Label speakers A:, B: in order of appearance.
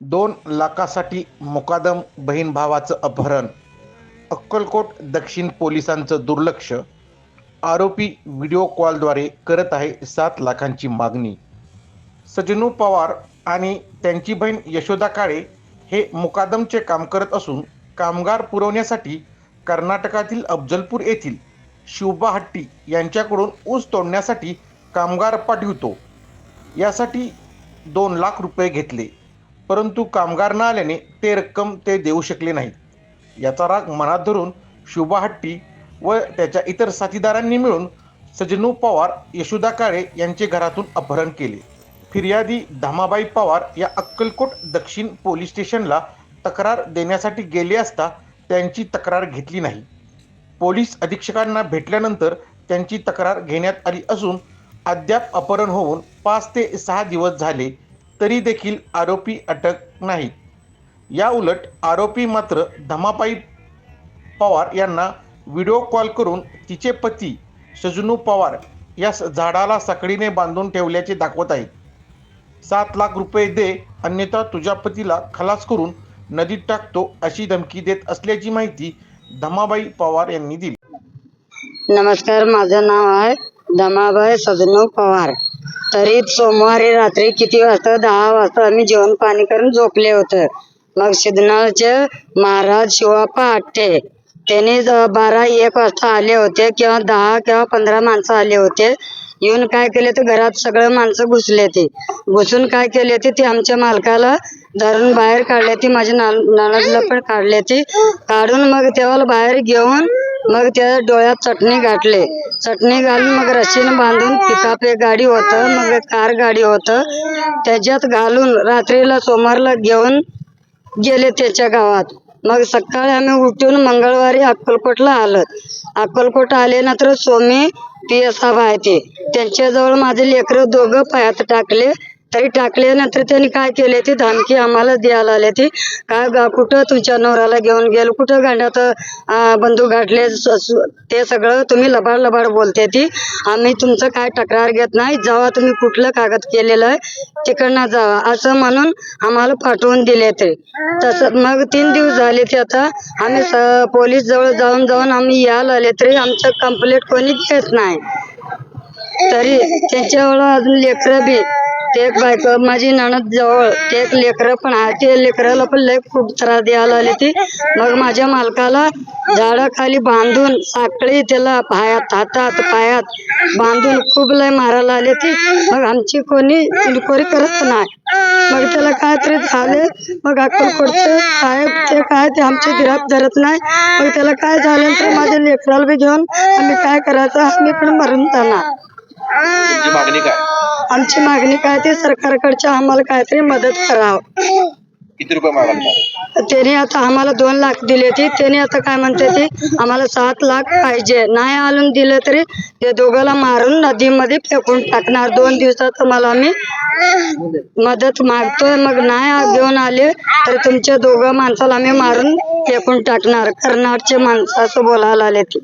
A: दोन लाखासाठी मुकादम बहीण भावाचं अपहरण. अक्कलकोट दक्षिण पोलिसांचं दुर्लक्ष. आरोपी व्हिडिओ कॉलद्वारे करत आहे सात लाखांची मागणी. सजनू पवार आणि त्यांची बहीण यशोदा काळे हे मुकादमचे काम करत असून कामगार पुरवण्यासाठी कर्नाटकातील अफजलपूर येथील शिवबा हट्टी यांच्याकडून ऊस तोडण्यासाठी कामगार पाठवितो. यासाठी दोन लाख रुपये घेतले. परंतु कामगार न आल्याने ते रक्कम ते देऊ शकले नाहीत. याचा राग मनात धरून शुभा हट्टी व त्याच्या इतर साथीदारांनी मिळून सजनू पवार यशोदा काळे यांचे घरातून अपहरण केले. फिर्यादी धामाबाई पवार या अक्कलकोट दक्षिण पोलीस स्टेशनला तक्रार देण्यासाठी गेले असता त्यांची तक्रार घेतली नाही. पोलीस अधीक्षकांना भेटल्यानंतर त्यांची तक्रार घेण्यात आली असून अद्याप अपहरण होऊन पाच ते सहा दिवस झाले तरी देखील आरोपी अटक नाहीत या उलट आरोपी मात्र धमाबाई पवार यांना व्हिडिओ कॉल करून तिचे पती सजनू पवार या झाडाला साखळीने बांधून ठेवल्याचे दाखवत आहेत. सात लाख रुपये दे अन्यथा तुझ्या पतीला खलास करून नदीत टाकतो अशी धमकी देत असल्याची माहिती धमाबाई पवार यांनी दिली.
B: नमस्कार माझं नाव आहे धमाबाई सजनू पवार. तरी सोमवारी रात्री किती वाजता? दहा वाजता आम्ही जेवण पाणी करून झोपले होते. मग सिग्नलचे महाराज शिवाप्पा आठे त्यांनी बारा एक वाजता आले होते किंवा दहा किंवा पंधरा माणसं आले होते. येऊन काय केले ते घरात सगळे माणसं घुसले ते. घुसून काय केले ते ते आमच्या मालकाला धरून बाहेर काढले ती माझ्या नाल- नणदला पण काढले ते. काढून मग तेव्हा बाहेर घेऊन मग त्या डोळ्यात चटणी गाठले. चटणी घालून मग रशीने बांधून पिकअप एक गाडी होतं मग एक कार गाडी होतं. त्याच्यात घालून रात्रीला सोमवारला घेऊन गेले त्याच्या गावात. मग सकाळी आम्ही उठून मंगळवारी अक्कलकोटला आलो. अक्कलकोट आल्यानंतर स्वामी पी एस आहे ते त्यांच्याजवळ माझे लेकरं दोघं पायात टाकले. तरी टाकल्यानंतर त्यांनी काय केले ती धमकी आम्हाला द्यायला आले ती. काय गा कुठं तुमच्या नवऱ्याला घेऊन गेलो कुठं गाण्यात अं, बंदूक गाठले ते सगळं तुम्ही लबाड लबाड बोलते ती. आम्ही तुमचं काय तक्रार घेत नाही जावा तुम्ही कुठलं कागद केलेलं आहे तिकडनं जावा. असं म्हणून आम्हाला पाठवून दिले ते. तसं मग तीन दिवस झाले ते आता. आम्ही पोलीस जवळ जाऊन जाऊन आम्ही यायला आले तरी आमचं कंप्लेंट कोणी घेत नाही. तरी त्यांच्यावर अजून लेकरं बी ते एक बायको माझी नणद जवळ ते एक लेकरं पण आहे. ते लेकराला पण लय खूप त्रास द्यायला आली ती. मग माझ्या मालकाला झाडाखाली बांधून साखळी त्याला पायात हातात पायात बांधून खूप लय मारायला आले ती. मग आमची कोणी इन्क्वायरी करत नाही. मग त्याला काय तरी झाले. मग अक्कलकोटचे साहेब ते काय ते आमची गिराप धरत नाही. मग त्याला काय झालं? तर माझ्या लेकराला बी घेऊन आम्ही काय करायचं? आम्ही पण मरून जाणार.
A: मागणी काय?
B: आमची मागणी काय ते सरकारकडच्या आम्हाला काहीतरी मदत करावं.
A: किती रुपये मागणी
B: त्याने आता आम्हाला दोन लाख दिले ती. त्याने आता काय म्हणते ती? आम्हाला सात लाख पाहिजे. नाही आणून दिलं तरी ते दोघाला मारून नदीमध्ये फेकून टाकणार. दोन दिवसात मला आम्ही मदत मागतोय. मग नाही घेऊन आले तर तुमच्या दोघं माणसाला आम्ही मारून फेकून टाकणार. कर्नाटकचे माणसं असं बोलायला आले ती.